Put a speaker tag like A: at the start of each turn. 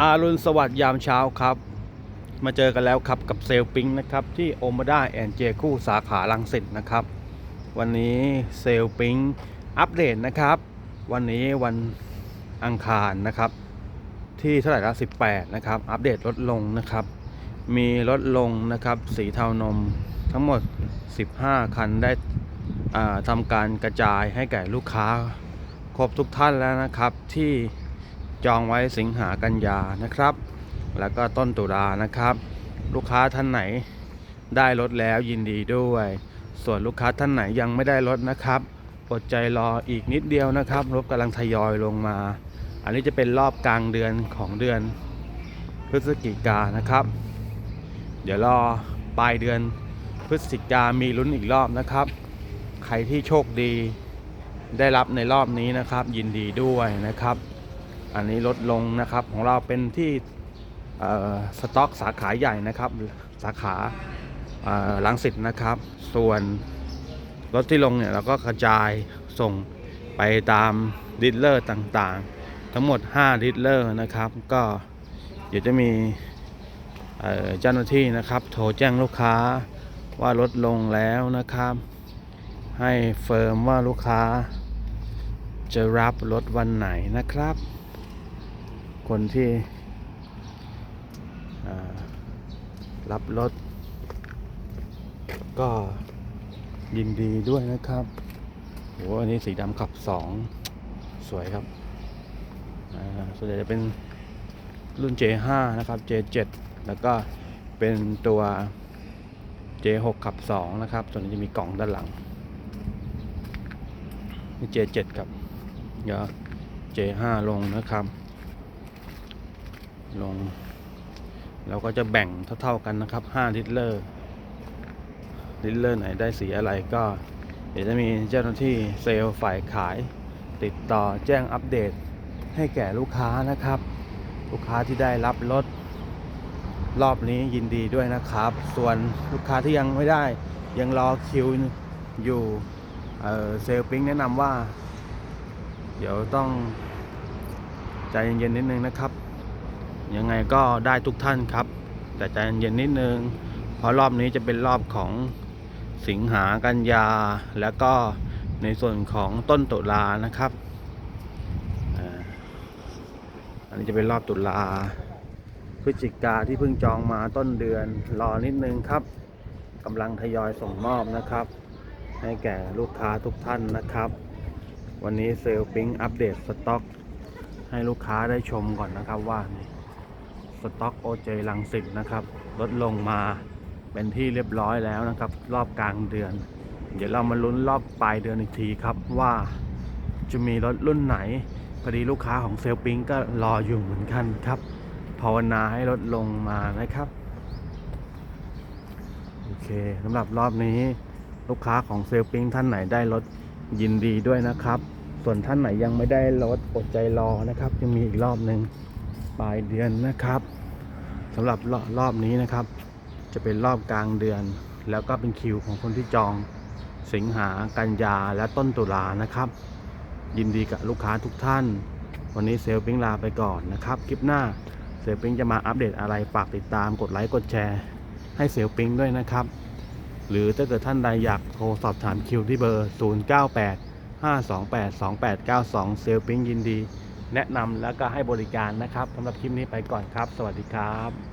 A: อารุณสวัสดิ์ยามเช้าครับ มาเจอกันแล้วครับกับเซลปิงนะครับ ที่โอมาด้าแอนเจคู่สาขาลังสิตนะครับ วันนี้เซลปิงอัปเดตนะครับ วันนี้วันอังคารนะครับ ที่เท่าไหร่ละ18 นะครับ อัปเดตลดลงนะครับ มีลดลงนะครับ สีเทานมทั้งหมด 15 คันได้อ่าทำการกระจายให้แก่ลูกค้า ครบทุกท่านแล้วนะครับที่ จองไว้สิงหากันยานะครับ แล้วก็ต้นตุลานะครับ ลูกค้าท่านไหนได้รถแล้วยินดีด้วย ส่วนลูกค้าท่านไหนยังไม่ได้รถนะครับอดใจรออีกนิดเดียวนะครับรถกำลังทยอยลงมา อันนี้จะเป็นรอบกลางเดือนของเดือนพฤศจิกานะครับ เดี๋ยวรอปลายเดือนพฤศจิกามีลุ้นอีกรอบนะครับ ใครที่โชคดีได้รับในรอบนี้นะครับ ยินดีด้วยนะครับ อันนี้ลดลงนะครับของเราเป็นที่สต็อกสาขาใหญ่นะครับ สาขาลังสิตนะครับ ส่วนรถที่ลงเนี่ยเราก็กระจายส่งไปตามดีลเลอร์ต่างๆ ทั้งหมด 5ดีลเลอร์นะครับ ก็เดี๋ยวจะมีเอ่อเจ้าหน้าที่นะครับ โทรแจ้งลูกค้าว่าลดลงแล้วนะครับ ให้เฟิร์มว่าลูกค้าจะรับรถวันไหนนะครับ คนที่รับรถ ก็ยินดีด้วยนะครับโหอันนี้สีดำขับสองสวยครับส่วนใหญ่จะเป็นรุ่น J5 นะครับ J7 แล้วก็เป็นตัว J6 ขับ 2 นะครับ ส่วนนี้จะมีกล่องด้านหลัง J7 ครับเดี๋ยว J5 ลงนะครับ ลง เราก็จะแบ่งเท่า ๆกันนะครับ 5 ลิตรลิตรไหนได้สีอะไรก็ เดี๋ยวจะมีเจ้าหน้าที่เซลล์ฝ่ายขาย ติดต่อแจ้งอัปเดตให้แก่ลูกค้านะครับ ลูกค้าที่ได้รับรถรอบนี้ยินดีด้วยนะครับ ส่วนลูกค้าที่ยังไม่ได้ยังรอคิวอยู่เซลล์ปิ๊งแนะนำว่า เดี๋ยวต้องใจเย็นๆนิดนึงนะครับ ยังไงก็ได้ทุกท่านครับ แต่ใจเย็นนิดนึง เพราะรอบนี้จะเป็นรอบของสิงหากันยา แล้วก็ในส่วนของต้นตุลานะครับอันนี้จะเป็นรอบตุลาพฤศจิกาที่เพิ่งจองมาต้นเดือนรอนิดนึงครับกำลังทยอยส่งมอบนะครับ ให้แก่ลูกค้าทุกท่านนะครับ วันนี้เซลล์ปิ๊งอัปเดตสต็อก ให้ลูกค้าได้ชมก่อนนะครับว่านี่ สต็อกโอเจลังสิตนะครับ ลดลงมาเป็นที่เรียบร้อยแล้วนะครับ รอบกลางเดือน เดี๋ยวเรามาลุ้นรอบปลายเดือนอีกทีครับว่าจะมีรถรุ่นไหนพอดีลูกค้าของเซลปิงก็รออยู่เหมือนกันครับภาวนาให้ลดลงมานะครับ โอเคสำหรับรอบนี้ลูกค้าของเซลปิงท่านไหนได้รถยินดีด้วยนะครับ ส่วนท่านไหนยังไม่ได้รถอดใจรอนะครับยังมีอีกรอบหนึ่ง ลายเดือนนะครับสำหรับรอบรอบนี้นะครับ จะเป็นรอบกลางเดือน แล้วก็เป็นคิวของคนที่จองสิงหากันยาและต้นตุลานะครับ ยินดีกับลูกค้าทุกท่าน วันนี้เซลปิ้งลาไปก่อนนะครับ คลิปหน้าเซลปิงจะมาอัปเดตอะไรฝากติดตามกดไลค์กดแชร์ให้เซลปิงด้วยนะครับ หรือถ้าเกิดท่านใดอยากโทรสอบถามคิวที่เบอร์ 098 528 2892 เซลลปิงยินดี แนะนำแล้วก็ให้บริการนะครับสำหรับคลิปนี้ไปก่อนครับ สวัสดีครับ